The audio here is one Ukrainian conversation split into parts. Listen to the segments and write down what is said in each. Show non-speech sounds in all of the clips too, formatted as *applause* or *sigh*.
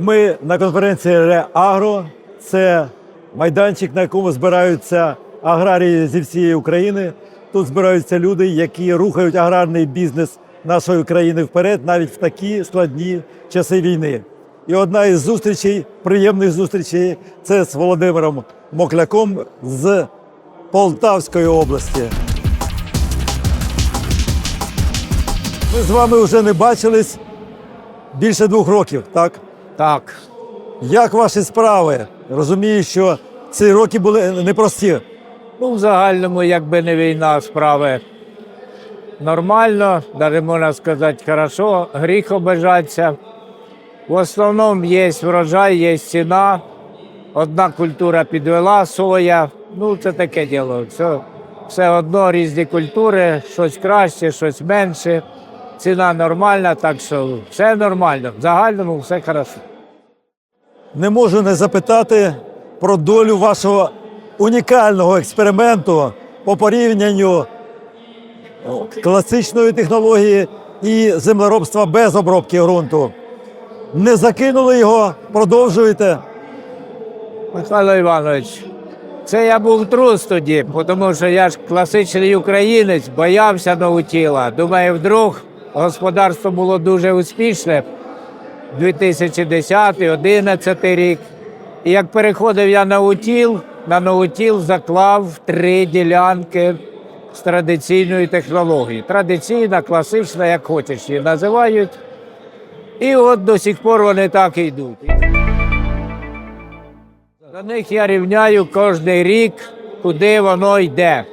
Ми на конференції Реагро. Це майданчик, на якому збираються аграрії зі всієї України. Тут збираються люди, які рухають аграрний бізнес нашої країни вперед, навіть в такі складні часи війни. І одна із зустрічей, приємних зустрічей, це з Володимиром Мокляком з Полтавської області. Ми з вами вже не бачились більше двох років, так? Так, Як ваші справи? Розумію, що ці роки були непрості. ну в загальному, якби не війна, справи нормально, навіть можна сказати, хорошо, гріх обижатися. В основному є врожай, є ціна. Одна культура підвела, соя. Ну, це таке діло. Все, все одно різні культури, щось краще, щось менше. Ціна нормальна, так що все нормально. В загальному все хорошо. Не можу не запитати про долю вашого унікального експерименту по порівнянню класичної технології і землеробства без обробки ґрунту. Не закинули його, продовжуєте. Михайло Іванович, це я був трус тоді, тому що я ж класичний українець, боявся наутіла. Думаю, вдруг господарство було дуже успішне 2010-2011 рік. І як переходив я на утіл, на наутіл заклав три ділянки з традиційної технології. Традиційна, класична, як хочеш її називають. І от до сих пор вони так і йдуть. За них я рівняю кожен рік, куди воно йде.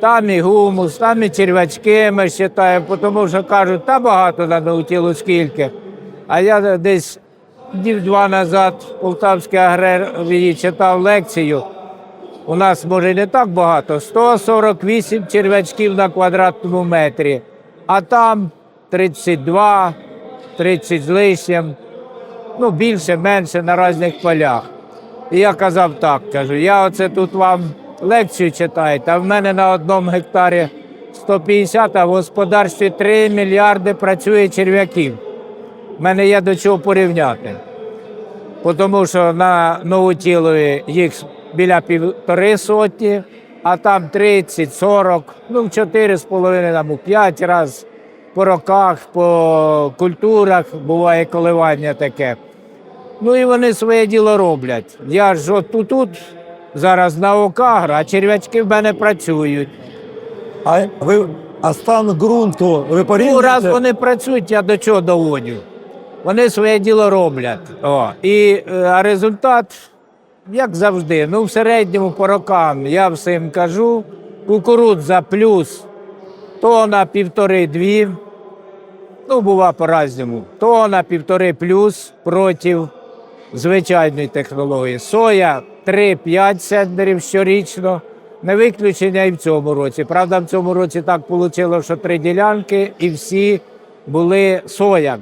Там і гумус, там і червячки ми вважаємо, тому що кажуть, та багато на наутілу скільки. А я десь днів два назад в Полтавській аграрії читав лекцію. У нас може не так багато, 148 червячків на квадратному метрі, а там 32, 30 з лишнім, ну більше, менше на різних полях. І я казав так, кажу, я оце тут вам лекцію читаю, а в мене на одному гектарі 150, а в господарстві 3 мільярди працює черв'яків. В мене є до чого порівняти. Тому що на Новотілові їх біля півтори сотні, а там 30, 40, ну в 4,5, там у 5 разів по роках, по культурах буває коливання таке. Ну і вони своє діло роблять. Я ж от тут зараз на Окагра, а черв'ячки в мене працюють. А ви а стан ґрунту ви Ну, раз вони працюють, я до чого доводю. Вони своє діло роблять. О. І е, а результат, як завжди, ну в середньому по рокам я всім кажу, кукурудза плюс тона півтори-дві. Ну, бува по-разному. Тона півтори плюс проти звичайної технології. Соя 3-5 центнерів щорічно. Не виключення і в цьому році. Правда, в цьому році так вийшло, що три ділянки і всі були соя.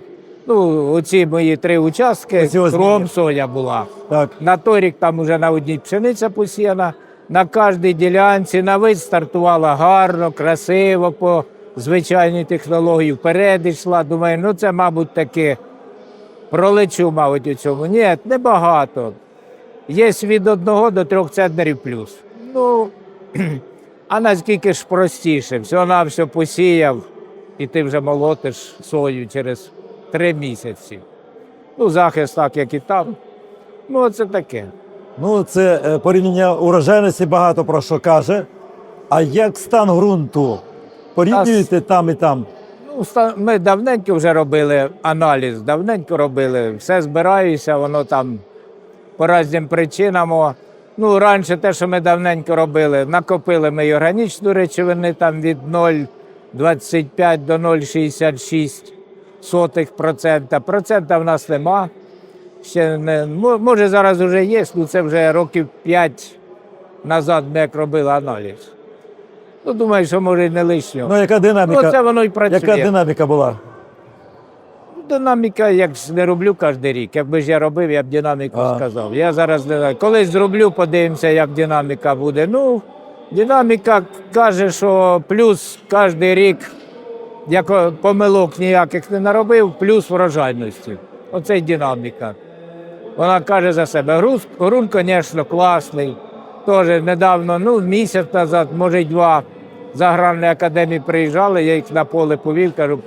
Ну, оці мої три участки, кром соя була. Так. На той рік там вже на одній пшениця посіяна, на кожній ділянці на вид стартувала гарно, красиво, по звичайній технології вперед йшла. Думаю, ну це, мабуть, таки пролечу, мабуть, у цьому. Ні, небагато. Є від одного до трьох центнерів плюс. Ну, *clears throat* а наскільки ж простіше, все на все посіяв, і ти вже молотиш сою через три місяці. Ну, захист так, як і там. Ну, це таке. Ну, це е, порівняння урожайності багато про що каже. А як стан ґрунту? Порівнюєте там і там? Ну, ми давненько вже робили аналіз, давненько робили. Все збираюся, воно там по різним причинам. Ну, раніше те, що ми давненько робили, накопили ми і органічну речовини там від 0,25 до 0,66 сотих процента. Процента в нас нема. Ще не, може зараз вже є, ну це вже років 5 назад ми як робили аналіз. Ну, думаю, що може не лишнього. Ну, яка динаміка? Ну, це воно і працює. яка динаміка була? Динаміка, як ж не роблю кожен рік. Якби ж я робив, я б динаміку А. сказав. Я зараз не знаю. Колись зроблю, подивимося, як динаміка буде. Ну, динаміка каже, що плюс кожен рік, як помилок ніяких не наробив, плюс врожайності. Оце й динаміка. Вона каже за себе: грунт, грунт звісно, класний. Теж недавно, ну, місяць назад, може й два, з академії приїжджали, я їх на поле повів, кажу,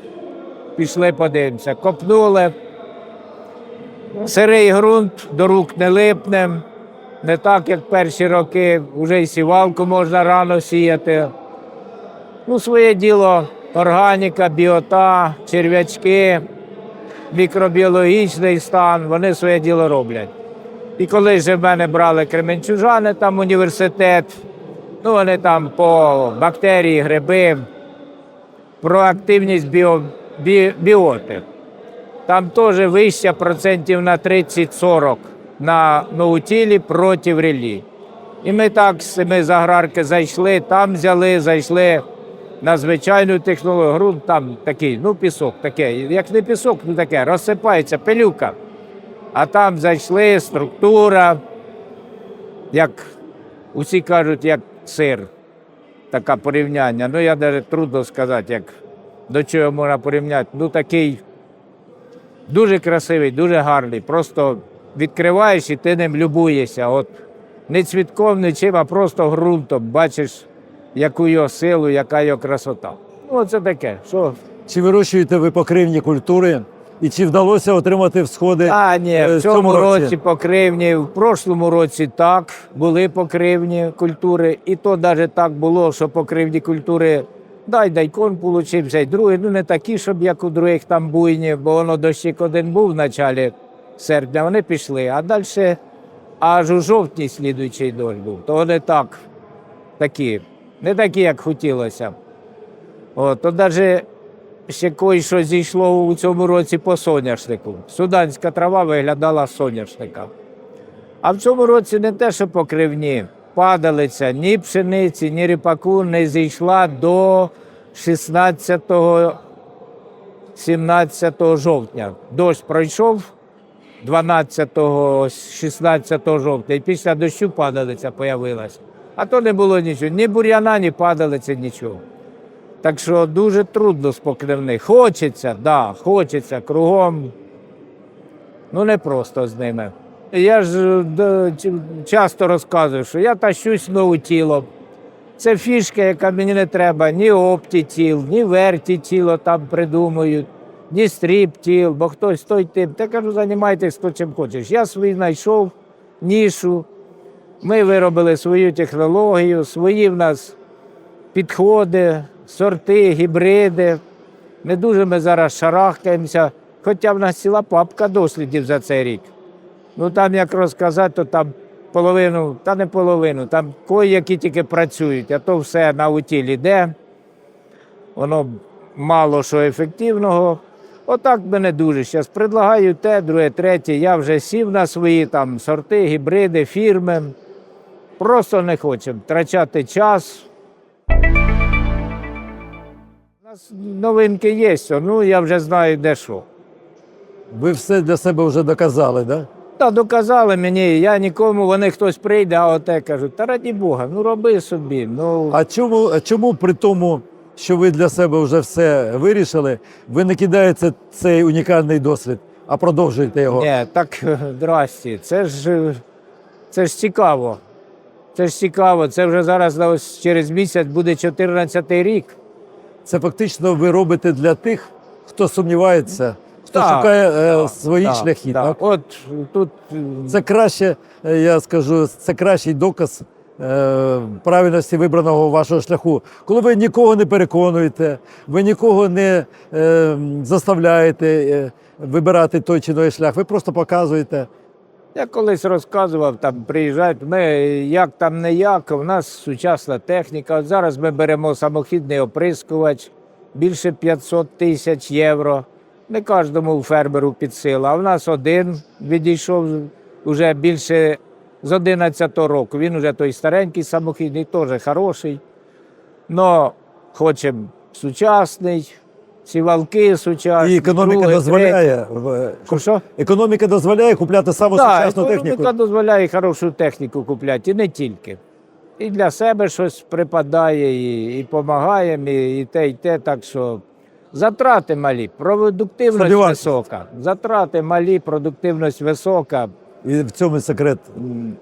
пішли подивимося. Копнули. Сирий ґрунт, до рук не липне. Не так, як перші роки, вже й сівалку можна рано сіяти. Ну, своє діло органіка, біота, черв'ячки, мікробіологічний стан, вони своє діло роблять. І коли ж в мене брали кременчужани, там університет, ну вони там по бактерії, гриби, про активність біо, бі, біоти. Там теж вища процентів на 30-40 на ноутілі проти релі. І ми так з цими з аграрки зайшли, там взяли, зайшли на звичайну технологію. Грунт там такий, ну пісок таке. Як не пісок, ну таке, розсипається, пилюка. А там зайшли, структура, як усі кажуть, як сир. Таке порівняння. Ну, я навіть трудно сказати, як до чого можна порівняти. Ну, такий дуже красивий, дуже гарний. Просто відкриваєш і ти ним любуєшся. От не цвітком, не чим, а просто ґрунтом. Бачиш, яку його силу, яка його красота. Ну, це таке. Що? Чи вирощуєте ви покривні культури? І чи вдалося отримати всходи? А, ні, е, в цьому році покривні, в прошлому році так, були покривні культури, і то навіть так було, що покривні культури, дай дайкон получився, і другий, ну не такі, щоб як у других там буйні, бо воно дощик один був в началі серпня, вони пішли, а далі аж у жовтні слідуючий дощ був. То вони так, такі, не такі, як хотілося. От, то навіть ще кое-що зійшло у цьому році по соняшнику. Суданська трава виглядала соняшника. А в цьому році не те, що покривні, падалиця ні пшениці, ні ріпаку не зійшла до 16 17 жовтня. Дощ пройшов 12-16 жовтня, і після дощу падалиця появилась. А то не було нічого, ні бур'яна, ні падалиці, нічого. Так що дуже трудно з покривних. Хочеться, да, хочеться кругом. Ну не просто з ними. Я ж е, часто розказую, що я тащусь нове тіло. Це фішка, яка мені не треба, ні оптітіл, ні вертітіло там придумують, ні стріптіл, бо хтось той тип. Та кажу, займайтесь хто чим хочеш. Я свій знайшов нішу. Ми виробили свою технологію, свої в нас підходи, сорти, гібриди. Не дуже ми зараз шарахаємося, хоча в нас ціла папка дослідів за цей рік. Ну там, як розказати, то там половину, та не половину, там кої-які тільки працюють, а то все на утілі йде. Воно мало що ефективного. Отак мене дуже. Зараз предлагаю те, друге, третє. Я вже сів на свої там сорти, гібриди, фірми. Просто не хочемо втрачати час. У нас новинки є, ну я вже знаю, де що. Ви все для себе вже доказали, так? Да? Та доказали мені, я нікому, вони хтось прийде, а оте кажуть, та раді Бога, ну роби собі. Ну, А чому, чому при тому, що ви для себе вже все вирішили, ви не кидаєте цей унікальний досвід, а продовжуєте його? ні, так здрасті, це ж, е, це ж цікаво. Це ж цікаво, це вже зараз ось через місяць буде 14-й рік. Це фактично ви робите для тих, хто сумнівається, хто Так, шукає е, так, свої так, шляхи. так. Так? От тут е, Це краще, е, я скажу, це кращий доказ е, правильності вибраного вашого шляху. Коли ви нікого не переконуєте, ви нікого не е, заставляєте е, вибирати той чи іной шлях, ви просто показуєте. Я колись розказував, там приїжджають. Ми як там не як, у нас сучасна техніка. От зараз ми беремо самохідний оприскувач більше 500 тисяч євро. Не кожному фермеру під силу. А в нас один відійшов вже більше з 11 року. Він вже той старенький самохідний, теж хороший. Но хочемо сучасний, сівалки сучасні. І економіка друге, дозволяє. Що, що? економіка дозволяє купляти саму Так, сучасну техніку. економіка дозволяє хорошу техніку купляти, і не тільки. І для себе щось припадає, і, і допомагаємо, і, і те, і те. Так що затрати малі, продуктивність Сподіваюся. висока. Затрати малі, продуктивність висока. І в цьому секрет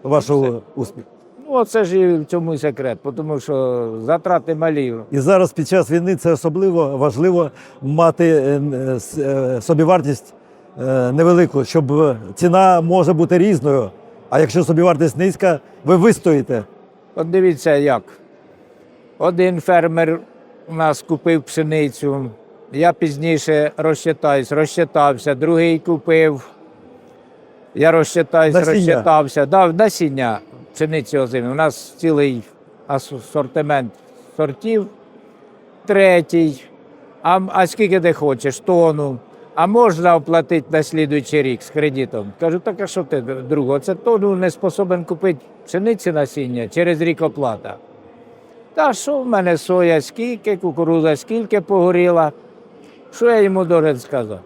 вашого успіху. Ну, оце ж і в цьому і секрет, тому що затрати малі. І зараз під час війни це особливо важливо мати е, е, е, собівартість е, невелику, щоб ціна може бути різною. А якщо собівартість низька, ви вистоїте. От дивіться як. Один фермер у нас купив пшеницю, я пізніше розчитаюсь, розчитався, другий купив. Я розчитаюсь, Насіння. розчитався, дав насіння пшениці озимі. У нас цілий асортимент сортів. Третій. А, а скільки ти хочеш? Тону. А можна оплатити на слідуючий рік з кредитом? Кажу, так а що ти, друг, це тону не способен купити пшениці насіння через рік оплата. Та що в мене соя скільки, кукуруза скільки погоріла? Що я йому должен сказати?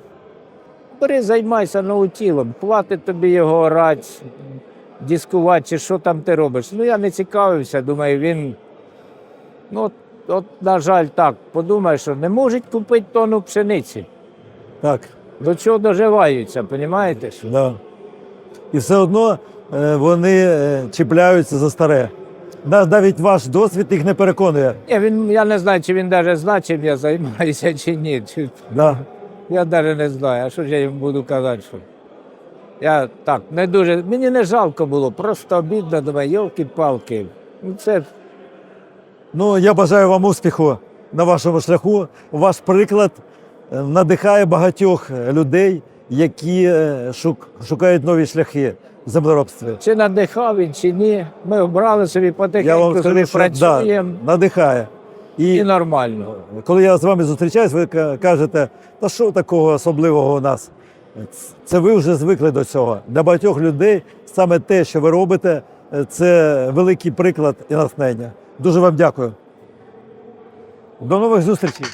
Бери, займайся наутілом, хватить тобі його орати, дискувати, чи що там ти робиш. Ну я не цікавився, думаю, він. Ну, от, от, на жаль, так, подумай, що не можуть купити тонну пшениці. Так. До чого доживаються, розумієте? Да. І все одно е, вони е, чіпляються за старе. На- Навіть ваш досвід їх не переконує. Ні, він, я не знаю, чи він навіть знає, чим я займаюся, *laughs* чи ні. Чи- Да. Я навіть не знаю, а що ж я їм буду казати, що. Я так, не дуже. Мені не жалко було, просто обідно, думаю, йолки-палки. Ну це Ну, я бажаю вам успіху на вашому шляху. Ваш приклад е, надихає багатьох людей, які е, шук- шукають нові шляхи землеробстві. чи надихав він, чи ні. Ми обрали собі потихеньку, собі що да, надихає. і І нормально. коли я з вами зустрічаюсь, ви кажете, та що такого особливого у нас? Це ви вже звикли до цього. Для багатьох людей саме те, що ви робите, е, це великий приклад і натхнення. Дуже вам дякую. До нових зустрічей.